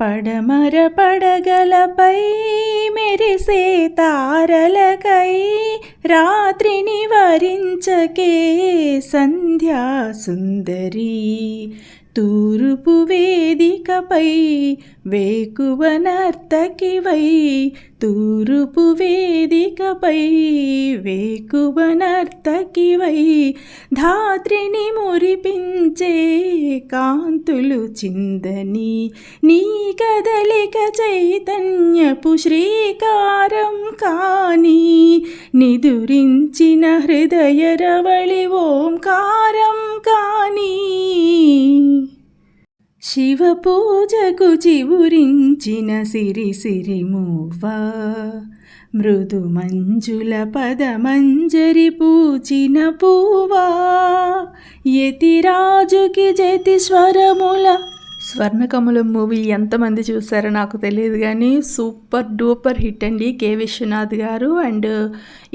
పడమర పడగలపై మెరిసే తారలకై రాత్రిని వరించకే సంధ్యా సుందరి. తూర్పు వేదికపై వేకువ వై తూర్పు వేదికపై వేకువ నర్తకివై ధాత్రిని మురిపించే కాంతులు చిందని నీ కదలిక చైతన్యపు శ్రీకారం కాని నిదురించిన హృదయ రవళి ఓంకారం కాని. శివ పూజకు చివురించిన సిరి సిరి మూవా. మృదు మంజుల పద మంజరి పూచిన పూవా. యతిరాజుకి జతి స్వరముల స్వర్ణకమలం మూవీ ఎంతమంది చూసారో నాకు తెలియదు కానీ సూపర్ డూపర్ హిట్ అండి కే విశ్వనాథ్ గారు అండ్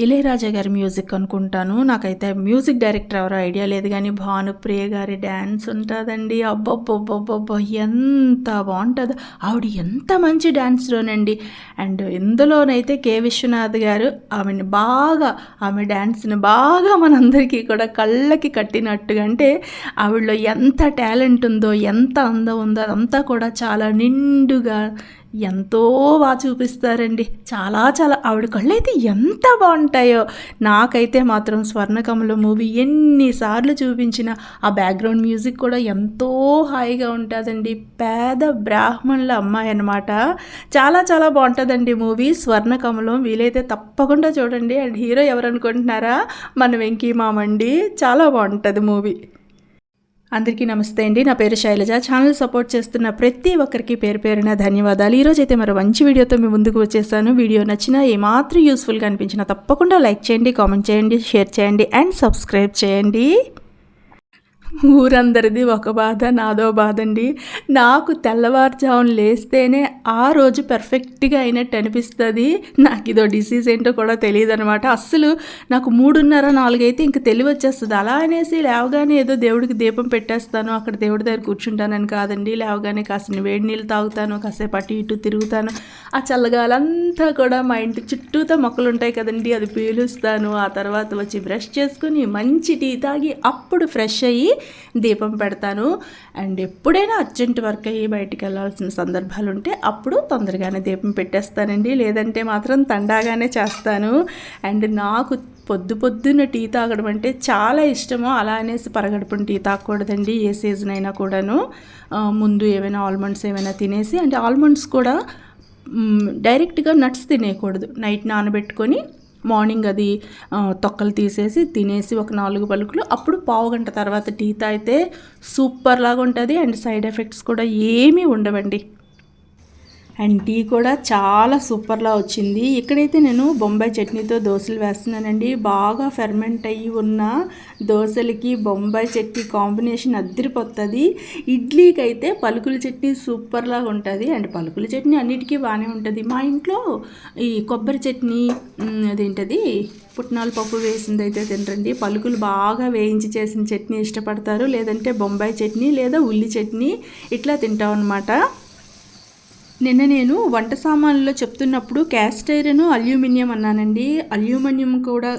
ఇళయరాజా గారి మ్యూజిక్ అనుకుంటాను. నాకైతే మ్యూజిక్ డైరెక్టర్ ఎవరో ఐడియా లేదు కానీ భానుప్రియ గారి డ్యాన్స్ ఉంటుందండి. అబ్బబ్బబ్బబ్బబ్బ ఎంత బాగుంటుందో. ఆవిడ ఎంత మంచి డ్యాన్స్లోనండి అండ్ ఇందులోనైతే కే విశ్వనాథ్ గారు ఆమెను బాగా ఆమె డ్యాన్స్ని బాగా మనందరికీ కూడా కళ్ళకి కట్టినట్టుగా అంటే ఆవిడలో ఎంత టాలెంట్ ఉందో ఎంత అందం ఉందో అదంతా కూడా చాలా నిండుగా ఎంతో బాగా చూపిస్తారండి. చాలా చాలా. ఆవిడ కళ్ళు అయితే ఎంత బాగుంటాయో. నాకైతే మాత్రం స్వర్ణకమల మూవీ ఎన్నిసార్లు చూపించిన ఆ బ్యాక్గ్రౌండ్ మ్యూజిక్ కూడా ఎంతో హాయిగా ఉంటుందండి. పేద బ్రాహ్మణుల అమ్మాయి అనమాట చాలా చాలా బాగుంటుందండి మూవీ. స్వర్ణకమలం వీలైతే తప్పకుండా చూడండి. అండ్ హీరో ఎవరనుకుంటున్నారా? మన వెంకీ మామండి. చాలా బాగుంటుంది మూవీ. అందరికీ నమస్తే అండి. నా పేరు శైలజ. ఛానల్ సపోర్ట్ చేస్తున్న ప్రతి ఒక్కరికి పేరు పేరున ధన్యవాదాలు. ఈరోజు అయితే మరో మంచి వీడియోతో మీ ముందుకు వచ్చేసాను. వీడియో నచ్చినా ఏమాత్రం యూస్ఫుల్గా అనిపించినా తప్పకుండా లైక్ చేయండి కామెంట్ చేయండి షేర్ చేయండి అండ్ సబ్స్క్రైబ్ చేయండి. ఊరందరిది ఒక బాధ నాదో బాధ అండి నాకు తెల్లవారుజామున లేస్తేనే ఆ రోజు పర్ఫెక్ట్గా అయినట్టు అనిపిస్తుంది. నాకు ఇదో డిసీజ్ ఏంటో కూడా తెలియదు అనమాట అస్సలు నాకు మూడున్నర నాలుగైతే ఇంక తెలివి వచ్చేస్తుంది అలా అనేసి లేవగానే ఏదో దేవుడికి దీపం పెట్టేస్తాను. అక్కడ దేవుడి దగ్గర కూర్చుంటానని కాదండి. లేవగానే కాసిన వేడి నీళ్ళు తాగుతాను కాసేపు అటు ఇటు తిరుగుతాను. ఆ చల్లగాలంతా కూడా మా ఇంటి చుట్టూతో మొక్కలు ఉంటాయి కదండి. అది పీలుస్తాను. ఆ తర్వాత వచ్చి బ్రష్ చేసుకుని మంచి టీ తాగి అప్పుడు ఫ్రెష్ అయ్యి దీపం పెడతాను. అండ్ ఎప్పుడైనా అర్జెంట్ వర్క్ అయ్యి బయటికి వెళ్ళాల్సిన సందర్భాలు ఉంటే అప్పుడు తొందరగానే దీపం పెట్టేస్తానండి. లేదంటే మాత్రం తండాగానే చేస్తాను. అండ్ నాకు పొద్దు పొద్దున్న టీ తాగడం అంటే చాలా ఇష్టము. అలా అనేసి పరగడుపున టీ తాగకూడదండి ఏ సీజన్ అయినా కూడాను. ముందు ఏమైనా ఆల్మండ్స్ ఏమైనా తినేసి అంటే ఆల్మండ్స్ కూడా డైరెక్ట్గా నట్స్ తినేయకూడదు. నైట్ నానబెట్టుకొని మార్నింగ్ అది తొక్కలు తీసేసి తినేసి ఒక నాలుగు పలుకులు అప్పుడు పావు గంట తర్వాత టీ తాగితే సూపర్ లాగా ఉంటుంది అండ్ సైడ్ ఎఫెక్ట్స్ కూడా ఏమీ ఉండవండి. అండ్ టీ కూడా చాలా సూపర్లా వచ్చింది. ఇక్కడైతే నేను బొంబాయి చట్నీతో దోశలు వేస్తున్నానండి. బాగా ఫెర్మెంట్ అయ్యి ఉన్న దోశలకి బొంబాయి చట్నీ కాంబినేషన్ అద్దరిపోతుంది. ఇడ్లీకి అయితే పలుకుల చట్నీ సూపర్లాగా ఉంటుంది. అండ్ పలుకుల చట్నీ అన్నిటికీ బాగానే ఉంటుంది. మా ఇంట్లో ఈ కొబ్బరి చట్నీ అదేంటది? పుట్నాల పప్పు వేసింది అయితే తినరండి. పలుకులు బాగా వేయించి చేసిన చట్నీ ఇష్టపడతారు. లేదంటే బొంబాయి చట్నీ లేదా ఉల్లి చట్నీ ఇట్లా తింటాం అనమాట నిన్న నేను వంట సామాన్లలో చెప్తున్నప్పుడు క్యాస్ట్ ఐరన్ అల్యూమినియం అన్నానండి. అల్యూమినియం కూడా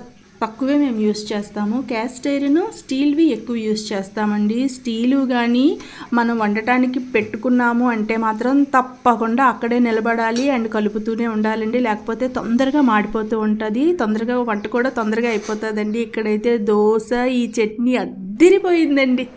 తక్కువే మేము యూస్ చేస్తాము. క్యాస్ట్ ఐరన్ స్టీల్వి ఎక్కువ యూస్ చేస్తామండి. స్టీలు కానీ మనం వండటానికి పెట్టుకున్నాము అంటే మాత్రం తప్పకుండా అక్కడే నిలబడాలి అండ్ కలుపుతూనే ఉండాలండి. లేకపోతే తొందరగా మాడిపోతూ ఉంటుంది. తొందరగా వంట కూడా తొందరగా అయిపోతుందండి. ఇక్కడైతే దోశ ఈ చట్నీ అద్దిరిపోయిందండి.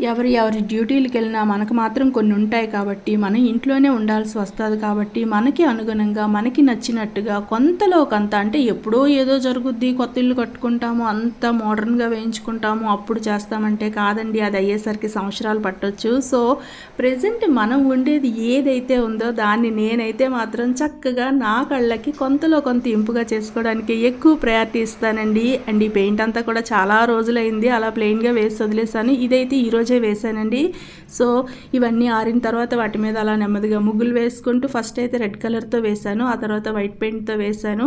ఎవరి ఎవరి డ్యూటీలకు వెళ్ళినా మనకు మాత్రం కొన్ని ఉంటాయి కాబట్టి మనం ఇంట్లోనే ఉండాల్సి వస్తుంది కాబట్టి మనకి అనుగుణంగా మనకి నచ్చినట్టుగా కొంతలో కొంత అంటే ఎప్పుడో ఏదో జరుగుద్ది. కొత్త ఇల్లు కట్టుకుంటాము అంత మోడర్న్గా వేయించుకుంటాము అప్పుడు చేస్తామంటే కాదండి. అది అయ్యేసరికి సంవత్సరాలు పట్టొచ్చు. సో ప్రజెంట్ మనం ఉండేది ఏదైతే ఉందో దాన్ని నేనైతే మాత్రం చక్కగా నా కళ్ళకి కొంతలో కొంత ఇంపుగా చేసుకోవడానికి ఎక్కువ ప్రయారిటీ ఇస్తానండి. అండ్ ఈ పెయింట్ అంతా కూడా చాలా రోజులైంది. అలా ప్లెయిన్గా వేసి వదిలేసాను ఇదైతే ఈరోజు రోజే వేశానండి సో ఇవన్నీ ఆరిన తర్వాత వాటి మీద అలా నెమ్మదిగా ముగ్గులు వేసుకుంటూ ఫస్ట్ అయితే రెడ్ కలర్తో వేశాను. ఆ తర్వాత వైట్ పెయింట్తో వేశాను.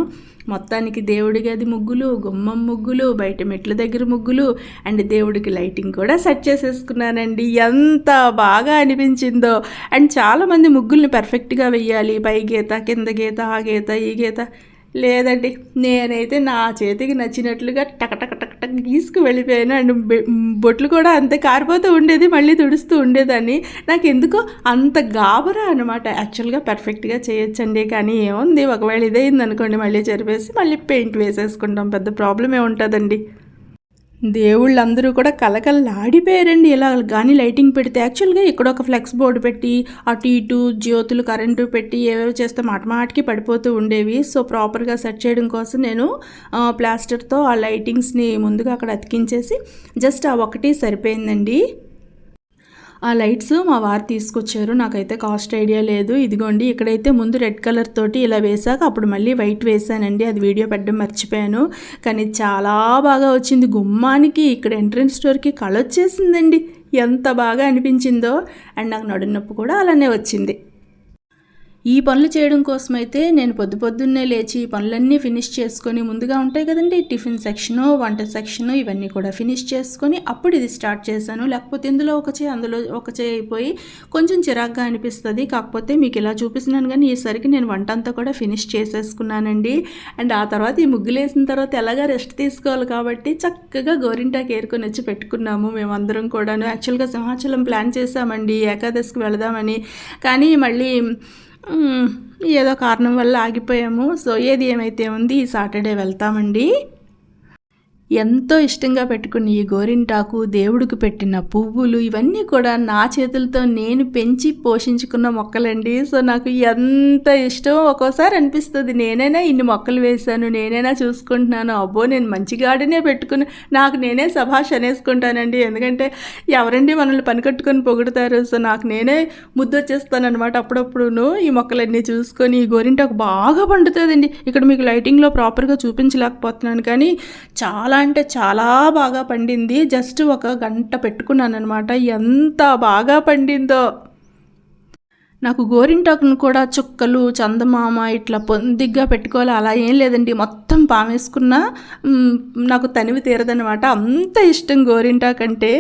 మొత్తానికి దేవుడి గది ముగ్గులు గుమ్మం ముగ్గులు బయట మెట్ల దగ్గర ముగ్గులు అండ్ దేవుడికి లైటింగ్ కూడా సెట్ చేసేసుకున్నానండి. ఎంత బాగా అనిపించిందో. అండ్ చాలామంది ముగ్గుల్ని పర్ఫెక్ట్గా వెయ్యాలి. పై గీత కింద గీత ఆ గీత ఈ గీత. లేదండి నేనైతే నా చేతికి నచ్చినట్లుగా టక టక గీసుకు వెళ్ళిపోయాను. అండ్ బొట్లు కూడా అంతే కారిపోతూ ఉండేది మళ్ళీ తుడుస్తూ ఉండేదాన్ని. నాకు ఎందుకో అంత గాబరా అనమాట యాక్చువల్గా పర్ఫెక్ట్గా చేయొచ్చండి కానీ ఏముంది ఒకవేళ ఇదైంది అనుకోండి మళ్ళీ చెరిపేసి మళ్ళీ పెయింట్ వేసేసుకుంటాం. పెద్ద ప్రాబ్లమే ఉంటుందండి. దేవుళ్ళందరూ కూడా కలకల్లాడిపోయారండి ఇలా కానీ లైటింగ్ పెడితే యాక్చువల్గా ఇక్కడ ఒక ఫ్లెక్స్ బోర్డు పెట్టి అటు ఇటు జ్యోతులు కరెంటు పెట్టి ఏవేవో చేస్తే మాటమాటికి పడిపోతూ ఉండేవి. సో ప్రాపర్గా సెట్ చేయడం కోసం నేను ప్లాస్టర్తో ఆ లైటింగ్స్ని ముందుగా అక్కడ అతికించేసి జస్ట్ ఆ ఒకటి సరిపోయిందండి. ఆ లైట్స్ మా వారు తీసుకొచ్చారు. నాకైతే కాస్ట్ ఐడియా లేదు. ఇదిగోండి ఇక్కడైతే ముందు రెడ్ కలర్ తోటి ఇలా వేసాక అప్పుడు మళ్ళీ వైట్ వేసానండి అది వీడియో పెట్టడం మర్చిపోయాను. కానీ చాలా బాగా వచ్చింది. గుమ్మానికి ఇక్కడ ఎంట్రన్స్ డోర్కి కళ వచ్చేసిందండి ఎంత బాగా అనిపించిందో. అండ్ నాకు నడుము నొప్పి కూడా అలానే వచ్చింది. ఈ పనులు చేయడం కోసమైతే నేను పొద్దు పొద్దున్నే లేచి పనులన్నీ ఫినిష్ చేసుకొని ముందుగా ఉంటాయి కదండి. టిఫిన్ సెక్షను వంట సెక్షను ఇవన్నీ కూడా ఫినిష్ చేసుకొని అప్పుడు ఇది స్టార్ట్ చేశాను. లేకపోతే ఇందులో ఒక చేయి అందులో ఒక చేయి అయిపోయి కొంచెం చిరాగ్గా అనిపిస్తుంది. కాకపోతే మీకు ఇలా చూపిస్తున్నాను కానీ ఈసరికి నేను వంట అంతా కూడా ఫినిష్ చేసేసుకున్నానండి. అండ్ ఆ తర్వాత ఈ ముగ్గులు వేసిన తర్వాత ఎలాగా రెస్ట్ తీసుకోవాలి కాబట్టి చక్కగా గోరింటాకి ఏరుకొని వచ్చి పెట్టుకున్నాము మేమందరం కూడాను. యాక్చువల్గా సింహాచలం ప్లాన్ చేశామండి. ఏకాదశికి వెళదామని. కానీ మళ్ళీ ఏదో కారణం వల్ల ఆగిపోయాము. సో ఏది ఏమైతే ఉంది ఈ సాటర్డే వెళ్తామండి. ఎంతో ఇష్టంగా పెట్టుకున్న ఈ గోరింటాకు దేవుడికి పెట్టిన పువ్వులు ఇవన్నీ కూడా నా చేతులతో నేను పెంచి పోషించుకున్న మొక్కలండి. సో నాకు ఎంత ఇష్టం ఒక్కోసారి అనిపిస్తుంది. నేనైనా ఇన్ని మొక్కలు వేశాను నేనైనా చూసుకుంటున్నాను. అబ్బో నేను మంచి గార్డెనే పెట్టుకుని నాకు నేనే సభాష్ అనేసుకుంటానండి. ఎందుకంటే ఎవరండి మనల్ని పనికట్టుకొని పొగుడుతారు? సో నాకు నేనే ముద్దొచ్చేస్తానమాట అప్పుడప్పుడును. ఈ మొక్కలన్నీ చూసుకొని ఈ గోరింటాకు బాగా పండుతుందండి. ఇక్కడ మీకు లైటింగ్లో ప్రాపర్గా చూపించలేకపోతున్నాను. కానీ చాలా అంటే చాలా బాగా పండింది. జస్ట్ ఒక గంట పెట్టుకున్నాను అనమాట ఎంత బాగా పండిందో. నాకు గోరింటాకును కూడా చుక్కలు చందమామ ఇట్లా పొందిగ్గా పెట్టుకోవాలి. అలా ఏం లేదండి. మొత్తం పామేసుకున్నా నాకు తనివి తీరదనమాట అంత ఇష్టం గోరింటాకు అంటే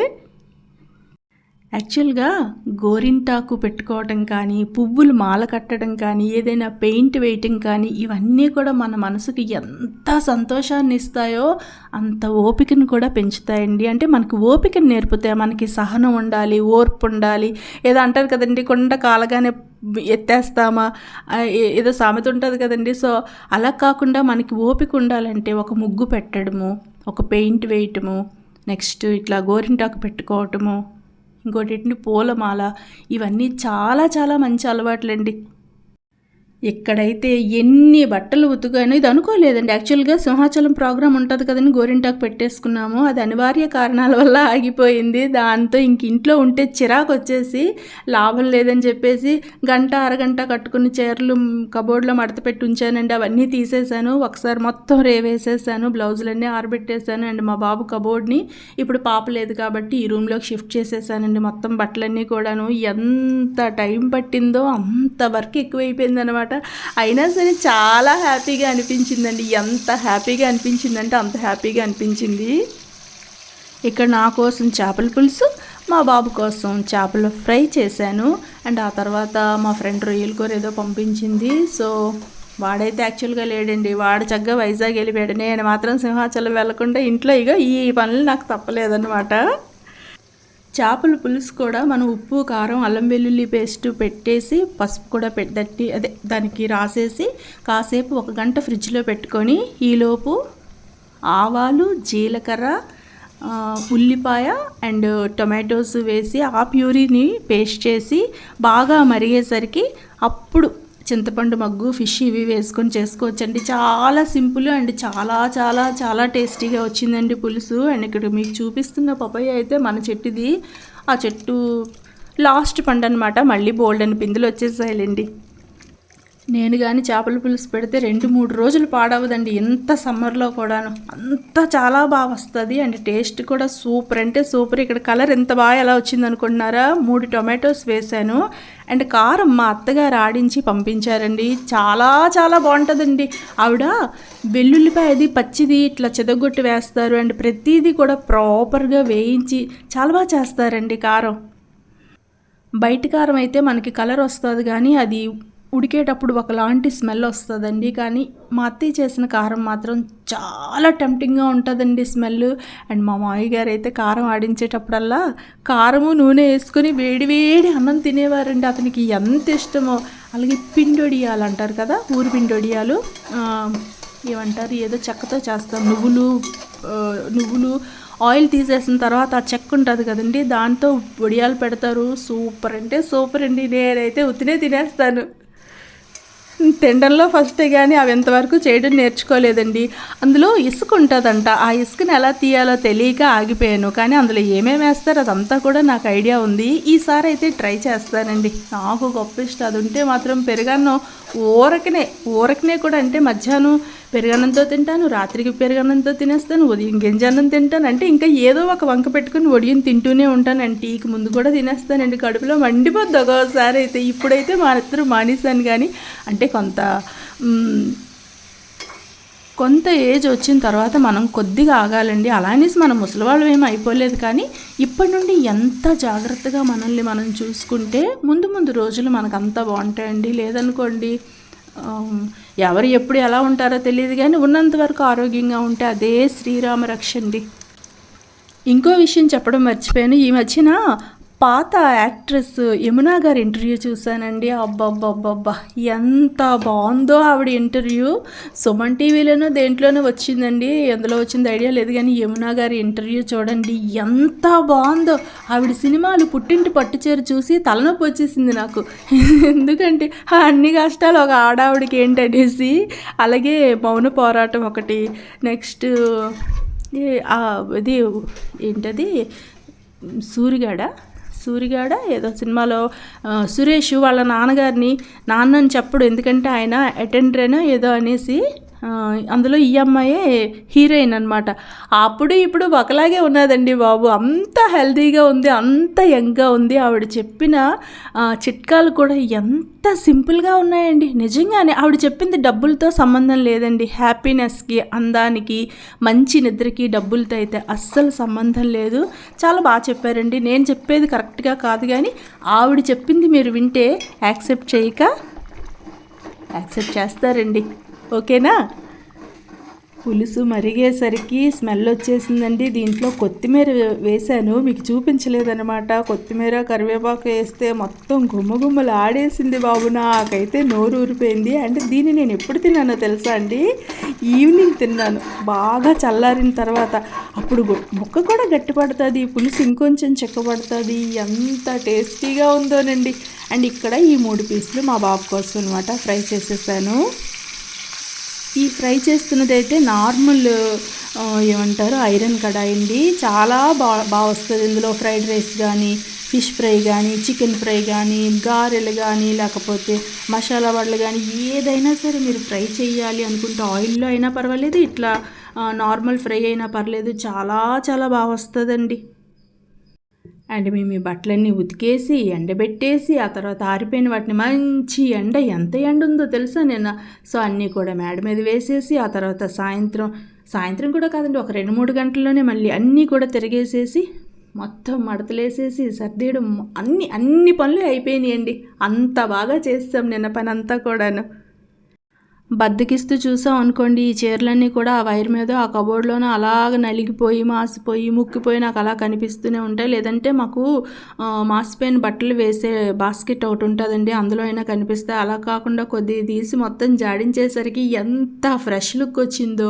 యాక్చువల్గా గోరింటాకు పెట్టుకోవటం కానీ పువ్వులు మాల కట్టడం కానీ ఏదైనా పెయింట్ వేయటం కానీ ఇవన్నీ కూడా మన మనసుకి ఎంత సంతోషాన్ని ఇస్తాయో అంత ఓపికను కూడా పెంచుతాయండి. అంటే మనకు ఓపికను నేర్పుతాయి. మనకి సహనం ఉండాలి ఓర్పు ఉండాలి. ఏదో అంటారు కదండి కొండ కాలగానే ఎత్తేస్తామా? ఏదో సామెత ఉంటుంది కదండి. సో అలా కాకుండా మనకి ఓపిక ఉండాలంటే ఒక ముగ్గు పెట్టడము ఒక పెయింట్ వేయటము నెక్స్ట్ ఇట్లా గోరింటాకు పెట్టుకోవటము ఇంకోటి పూలమాల. ఇవన్నీ చాలా చాలా మంచి అలవాట్లండి. ఇక్కడైతే ఎన్ని బట్టలు ఉతుకానో ఇది అనుకోలేదండి. యాక్చువల్గా సింహాచలం ప్రోగ్రామ్ ఉంటుంది కదని గోరింటాకు పెట్టేసుకున్నాము. అది అనివార్య కారణాల వల్ల ఆగిపోయింది. దాంతో ఇంక ఇంట్లో ఉంటే చిరాకు వచ్చేసి లాభం లేదని చెప్పేసి గంట అరగంట కట్టుకుని చీరలు కబోర్డ్లో మడత పెట్టి ఉంచానండి. అవన్నీ తీసేశాను ఒకసారి మొత్తం రేవేసేసాను బ్లౌజులన్నీ ఆరబెట్టేశాను అండ్ మా బాబు కబోర్డ్ని ఇప్పుడు పాప లేదు కాబట్టి ఈ రూమ్లోకి షిఫ్ట్ చేసేసానండి మొత్తం బట్టలన్నీ కూడాను. ఎంత టైం పట్టిందో అంత వర్క్ ఎక్కువైపోయింది అనమాట అయినా సరే చాలా హ్యాపీగా అనిపించిందండి. ఎంత హ్యాపీగా అనిపించిందంటే అంత హ్యాపీగా అనిపించింది. ఇక్కడ నా కోసం చేపల పులుసు మా బాబు కోసం చేపలు ఫ్రై చేశాను. అండ్ ఆ తర్వాత మా ఫ్రెండ్ రొయ్యల కూర ఏదో పంపించింది. సో వాడైతే యాక్చువల్గా లేడండి. వాడు చక్కగా వైజాగ్ వెళ్ళిపోయాడు. నేను మాత్రం సింహాచలం వెళ్ళకుండా ఇంట్లో ఇక ఈ పనులు నాకు తప్పలేదన్నమాట. చేపల పులుసు కూడా మనం ఉప్పు కారం అల్లం వెల్లుల్లి పేస్ట్ పెట్టేసి పసుపు కూడా పెట్టట్టి అదే దానికి రాసేసి కాసేపు ఒక గంట ఫ్రిడ్జ్లో పెట్టుకొని ఈలోపు ఆవాలు జీలకర్ర ఉల్లిపాయ అండ్ టొమాటోస్ వేసి ఆ ప్యూరీని పేస్ట్ చేసి బాగా మరిగేసరికి అప్పుడు చింతపండు మగ్గు ఫిష్ ఇవి వేసుకొని చేసుకోవచ్చండి. చాలా సింపుల్ అండ్. చాలా చాలా చాలా టేస్టీగా వచ్చిందండి పులుసు. అండ్ ఇక్కడ మీకు చూపిస్తున్న పపాయ అయితే మన చెట్టుది. ఆ చెట్టు లాస్ట్ పండు అనమాట మళ్ళీ బోల్డ్ అని పిందులు వచ్చేసాయిలేండి. నేను కానీ చేపల పులుసు పెడితే రెండు మూడు రోజులు పాడవదండి. ఎంత సమ్మర్లో కూడాను. అంత చాలా బాగా వస్తుంది అండ్ టేస్ట్ కూడా సూపర్. అంటే సూపర్. ఇక్కడ కలర్ ఎంత బాగా ఎలా వచ్చింది అనుకుంటున్నారా? మూడు టొమాటోస్ వేశాను అండ్ కారం మా అత్తగారు ఆడించి పంపించారండి. చాలా చాలా బాగుంటుందండి. ఆవిడ వెల్లుల్లిపాయ అది పచ్చిది ఇట్లా చెదగొట్టి వేస్తారు. అండ్ ప్రతిదీ కూడా ప్రాపర్గా వేయించి చాలా బాగా చేస్తారండి కారం. బయట కారం అయితే మనకి కలర్ వస్తుంది కానీ అది ఉడికేటప్పుడు ఒకలాంటి స్మెల్ వస్తుందండి కానీ మా అత్తయ్య చేసిన కారం మాత్రం చాలా టెంప్టింగ్గా ఉంటుందండి స్మెల్. అండ్ మా మామయ్య గారు అయితే కారం ఆడించేటప్పుడల్లా కారము నూనె వేసుకొని వేడి వేడి అన్నం తినేవారండి. అతనికి ఎంత ఇష్టమో. అలాగే పిండొడియాలు అంటారు కదా ఊరి పిండొడియాలు. ఏమంటారు ఏదో చెక్కతో చేస్తాం. నువ్వులు నువ్వులు ఆయిల్ తీసేసిన తర్వాత ఆ చెక్క ఉంటుంది కదండి దాంతో వడియాలు పెడతారు. సూపర్ అంటే సూపర్ అండి. నేనైతే ఉత్తినే తినేస్తాను. తినడంలో ఫస్టే కానీ అవి ఎంతవరకు చేయడం నేర్చుకోలేదండి. అందులో ఇసుక ఉంటుందంట. ఆ ఇసుకని ఎలా తీయాలో తెలియక ఆగిపోయాను. కానీ అందులో ఏమేమి వేస్తారో అదంతా కూడా నాకు ఐడియా ఉంది. ఈసారి అయితే ట్రై చేస్తానండి. నాకు గొప్ప ఇష్టం. అది ఉంటే మాత్రం పెరుగన్నం ఊరకనే ఊరకనే కూడా అంటే మధ్యాహ్నం పెరుగన్నంతో తింటాను రాత్రికి పెరుగన్నంతో తినేస్తాను ఉదయం గింజన్నం తింటాను. అంటే ఇంకా ఏదో ఒక వంక పెట్టుకుని ఉదయం తింటూనే ఉంటాను. అండి టీకి ముందు కూడా తినేస్తానండి కడుపులో మండిపోద్ది ఒక్కోసారి అయితే. ఇప్పుడైతే మా ఇద్దరు మానేశాను కానీ అంటే కొంత కొంత ఏజ్ వచ్చిన తర్వాత మనం కొద్దిగా ఆగాలండి. అలానేసి మనం ముసలివాళ్ళు ఏమి అయిపోలేదు కానీ ఇప్పటి నుండి ఎంత జాగ్రత్తగా మనల్ని మనం చూసుకుంటే ముందు ముందు రోజులు మనకు అంతా బాగుంటాయండి. లేదనుకోండి ఎవరు ఎప్పుడు ఎలా ఉంటారో తెలియదు కానీ ఉన్నంత వరకు ఆరోగ్యంగా ఉంటే అదే శ్రీరామ రక్షండి ఇంకో విషయం చెప్పడం మర్చిపోయాను. ఈ మధ్యన పాత యాక్ట్రెస్ యమునా గారి ఇంటర్వ్యూ చూశానండి. అబ్బబ్బబ్బబ్బా ఎంత బాగుందో ఆవిడ ఇంటర్వ్యూ. సుమన్ టీవీలోనూ దేంట్లోనూ వచ్చిందండి. ఎందులో వచ్చింది ఐడియా లేదు కానీ యమునా గారి ఇంటర్వ్యూ చూడండి ఎంత బాగుందో. ఆవిడ సినిమాలు పుట్టింటి పట్టుచీర చూసి తలనొప్పి వచ్చేసింది నాకు. ఎందుకంటే ఆ అన్ని కష్టాలు ఒక ఆడావిడికి ఏంటనేసి అలాగే మౌన పోరాటం ఒకటి. నెక్స్ట్ ఇది ఏంటది? సూరిగాడ? సూరిగాడ ఏదో సినిమాలో సురేష్ వాళ్ళ నాన్నగారిని నాన్నని చెప్పడు. ఎందుకంటే ఆయన అటెండర్ ఏదో అనేసి అందులో ఈ అమ్మాయే హీరోయిన్ అనమాట అప్పుడు ఇప్పుడు ఒకలాగే ఉన్నదండి బాబు. అంత హెల్తీగా ఉంది అంత యంగ్గా ఉంది. ఆవిడ చెప్పిన చిట్కాలు కూడా ఎంత సింపుల్గా ఉన్నాయండి. నిజంగానే ఆవిడ చెప్పింది డబ్బులతో సంబంధం లేదండి. హ్యాపీనెస్కి అందానికి మంచి నిద్రకి డబ్బులతో అయితే అస్సలు సంబంధం లేదు. చాలా బాగా చెప్పారండి. నేను చెప్పేది కరెక్ట్గా కాదు కానీ ఆవిడ చెప్పింది మీరు వింటే యాక్సెప్ట్ చేయక యాక్సెప్ట్ చేస్తారండి. ఓకేనా? పులుసు మరిగేసరికి స్మెల్ వచ్చేసిందండి. దీంట్లో కొత్తిమీర వేశాను. మీకు చూపించలేదన్నమాట. కొత్తిమీర కరివేపాకు వేస్తే మొత్తం గుమ్మ గుమ్మలు ఆడేసింది బాబు నాకైతే నోరు ఊరిపోయింది. అంటే దీన్ని నేను ఎప్పుడు తిన్నానో తెలుసా అండి? ఈవినింగ్ తిన్నాను. బాగా చల్లారిన తర్వాత. అప్పుడు ముక్క కూడా గట్టిపడుతుంది. పులుసు ఇంకొంచెం చెక్కబడుతుంది. ఎంత టేస్టీగా ఉందోనండి. అండ్ ఇక్కడ ఈ మూడు పీసులు మా బాబు కోసం అనమాట ఫ్రై చేసేసాను. ఈ ఫ్రై చేస్తున్నది అయితే నార్మల్ ఏమంటారు ఐరన్ కడాయి అండి. చాలా బాగా బాగా వస్తుంది. ఇందులో ఫ్రైడ్ రైస్ కానీ ఫిష్ ఫ్రై కానీ చికెన్ ఫ్రై కానీ గారెలు కానీ లేకపోతే మసాలా వడలు కానీ ఏదైనా సరే మీరు ఫ్రై చేయాలి అనుకుంటే ఆయిల్లో అయినా పర్వాలేదు ఇట్లా నార్మల్ ఫ్రై అయినా పర్లేదు. చాలా చాలా బాగా వస్తుందండి. అండ్ మేము ఈ బట్టలన్నీ ఉతికేసి ఎండబెట్టేసి ఆ తర్వాత ఆరిపోయిన వాటిని మంచి ఎండ ఎంత ఎండ ఉందో తెలుసా నేను సో అన్నీ కూడా మేడ మీద వేసేసి ఆ తర్వాత సాయంత్రం సాయంత్రం కూడా కాదండి ఒక రెండు మూడు గంటల్లోనే మళ్ళీ అన్నీ కూడా తిరిగేసేసి మొత్తం మడతలేసేసి సర్దేయడం అన్ని అన్ని పనులు అయిపోయినాయండి. అంత బాగా చేస్తాం నిన్న పని అంతా కూడాను. బద్దకిస్తూ చూసాం అనుకోండి ఈ చీరలన్నీ కూడా ఆ వైర్ మీద ఆ కబోర్డ్లోనే అలాగ నలిగిపోయి మాసిపోయి ముక్కిపోయి నాకు అలా కనిపిస్తూనే ఉంటాయి. లేదంటే మాకు మాసిపోయిన బట్టలు వేసే బాస్కెట్ ఒకటి ఉంటుందండి అందులో అయినా కనిపిస్తాయి. అలా కాకుండా కొద్దిగా తీసి మొత్తం జాడించేసరికి ఎంత ఫ్రెష్ లుక్ వచ్చిందో.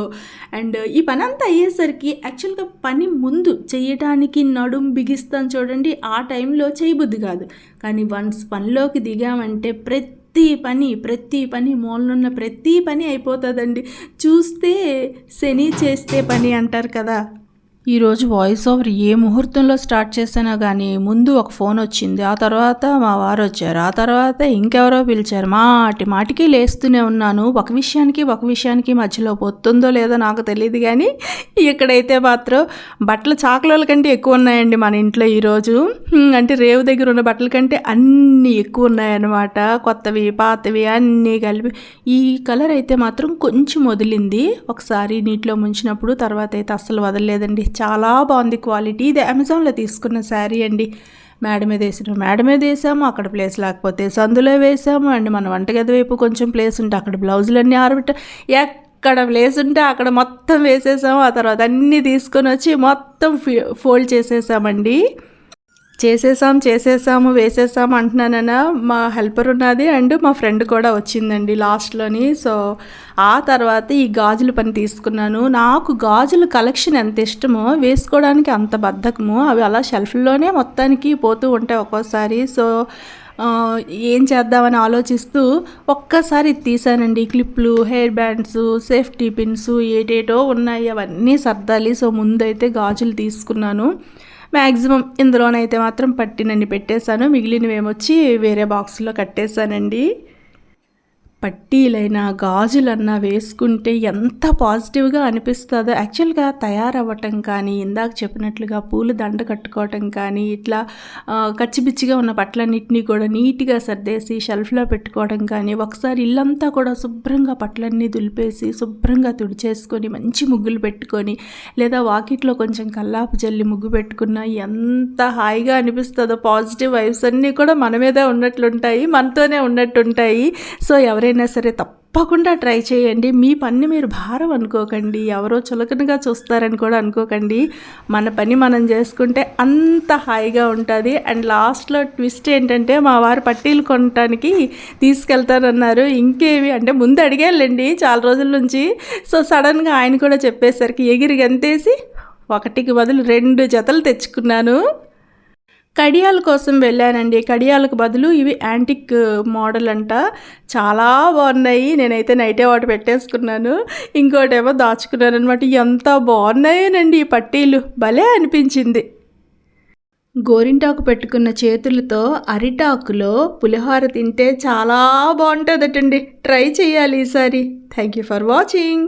అండ్ ఈ పని అంతా అయ్యేసరికి యాక్చువల్గా పని ముందు చేయటానికి నడుం బిగిస్తాను చూడండి ఆ టైంలో చేయబుద్ధి కాదు. కానీ వన్స్ పనిలోకి దిగామంటే ప్రతి ప్రతి పని ప్రతి పని మూలనున్న ప్రతి పని అయిపోతుందండి. చూస్తే శని చేస్తే పని అంటారు కదా. ఈరోజు వాయిస్ ఓవర్ ఏ ముహూర్తంలో స్టార్ట్ చేశానో కానీ ముందు ఒక ఫోన్ వచ్చింది. ఆ తర్వాత మా వారు వచ్చారు. ఆ తర్వాత ఇంకెవరో పిలిచారు. మాటి మాటికి లేస్తూనే ఉన్నాను. ఒక విషయానికి ఒక విషయానికి మధ్యలో పొత్తుందో లేదో నాకు తెలియదు కానీ ఇక్కడైతే మాత్రం బట్టలు చాకలోల కంటే ఎక్కువ ఉన్నాయండి మన ఇంట్లో ఈరోజు అంటే రేవు దగ్గర ఉన్న బట్టల కంటే అన్నీ ఎక్కువ ఉన్నాయన్నమాట. కొత్తవి పాతవి అన్నీ కలిపి. ఈ కలర్ అయితే మాత్రం కొంచెం వదిలింది. ఒకసారి నీటిలో ముంచినప్పుడు తర్వాత అయితే అస్సలు వదలలేదండి. చాలా బాగుంది క్వాలిటీ. ఇది అమెజాన్లో తీసుకున్న శారీ అండి. మేడ మీద వేసిన మేడ మీద వేసాము అక్కడ ప్లేస్ లేకపోతే సందులో వేసాము అండ్. మన వంటగది వైపు కొంచెం ప్లేస్ ఉంటే అక్కడ బ్లౌజులన్నీ ఆరబెట్ట ఎక్కడ ప్లేస్ ఉంటే అక్కడ మొత్తం వేసేసాము. ఆ తర్వాత అన్నీ తీసుకొని వచ్చి మొత్తం ఫోల్డ్ చేసేసామండి. చేసేసాం చేసేసాము వేసేసాము అంటున్నానన్న మా హెల్పర్ ఉన్నది అండ్ మా ఫ్రెండ్ కూడా వచ్చిందండి లాస్ట్లోని. సో ఆ తర్వాత ఈ గాజుల పని తీసుకున్నాను. నాకు గాజుల కలెక్షన్ ఎంత ఇష్టమో వేసుకోవడానికి అంత బద్ధకము. అవి అలా షెల్ఫ్లోనే మొత్తానికి పోతూ ఉంటాయి ఒక్కోసారి. సో ఏం చేద్దామని ఆలోచిస్తూ ఒక్కసారి తీసానండి క్లిప్లు హెయిర్ బ్యాండ్స్ సేఫ్టీ పిన్స్ ఏటేటో ఉన్నాయి అవన్నీ సర్దాలి. సో ముందైతే గాజులు తీసుకున్నాను. మ్యాక్సిమం ఇందులోనైతే మాత్రం పట్టినన్ని పెట్టేశాను. మిగిలినవి ఏమొచ్చి వేరే బాక్స్లో కట్టేశానండి. పట్టీలైనా గాజులన్నా వేసుకుంటే ఎంత పాజిటివ్గా అనిపిస్తుందో. యాక్చువల్గా తయారవ్వటం కానీ ఇందాక చెప్పినట్లుగా పూలు దండ కట్టుకోవటం కానీ ఇట్లా కచ్చిపిచ్చిగా ఉన్న బట్టలన్నింటినీ కూడా నీట్గా సర్దేసి షెల్ఫ్లో పెట్టుకోవడం కానీ ఒకసారి ఇల్లంతా కూడా శుభ్రంగా పట్లన్నీ దులిపేసి శుభ్రంగా తుడిచేసుకొని మంచి ముగ్గులు పెట్టుకొని లేదా వాకిట్లో కొంచెం కల్లాపు జల్లి ముగ్గు పెట్టుకున్న ఎంత హాయిగా అనిపిస్తుందో పాజిటివ్ వైబ్స్ అన్నీ కూడా మన మీదే ఉన్నట్లుంటాయి మనతోనే ఉన్నట్టుంటాయి. సో ఎవరైనా సరే తప్పకుండా ట్రై చేయండి. మీ పని మీరు భారం అనుకోకండి. ఎవరో చులకనగా చూస్తారని కూడా అనుకోకండి. మన పని మనం చేసుకుంటే అంత హాయిగా ఉంటుంది. అండ్ లాస్ట్లో ట్విస్ట్ ఏంటంటే మా వారు పట్టీలు కొనటానికి తీసుకెళ్తానన్నారు. ఇంకేవి అంటే ముందు అడిగేళ్ళండి చాలా రోజుల నుంచి. సో సడన్గా ఆయన కూడా చెప్పేసరికి ఎగిరి గంతేసి ఒకటికి బదులు రెండు జతలు తెచ్చుకున్నాను. కడియాల కోసం వెళ్ళానండి. కడియాలకు బదులు ఇవి యాంటిక్ మోడల్ అంట. చాలా బాగున్నాయి. నేనైతే నైటే వాటి పెట్టేసుకున్నాను. ఇంకోటేమో దాచుకున్నాను అనమాట ఎంత బాగున్నాయేనండి ఈ పట్టీలు. భలే అనిపించింది. గోరింటాకు పెట్టుకున్న చేతులతో అరిటాకులో పులిహోర తింటే చాలా బాగుంటుందటండి. ట్రై చేయాలి ఈసారి. Thank you for watching.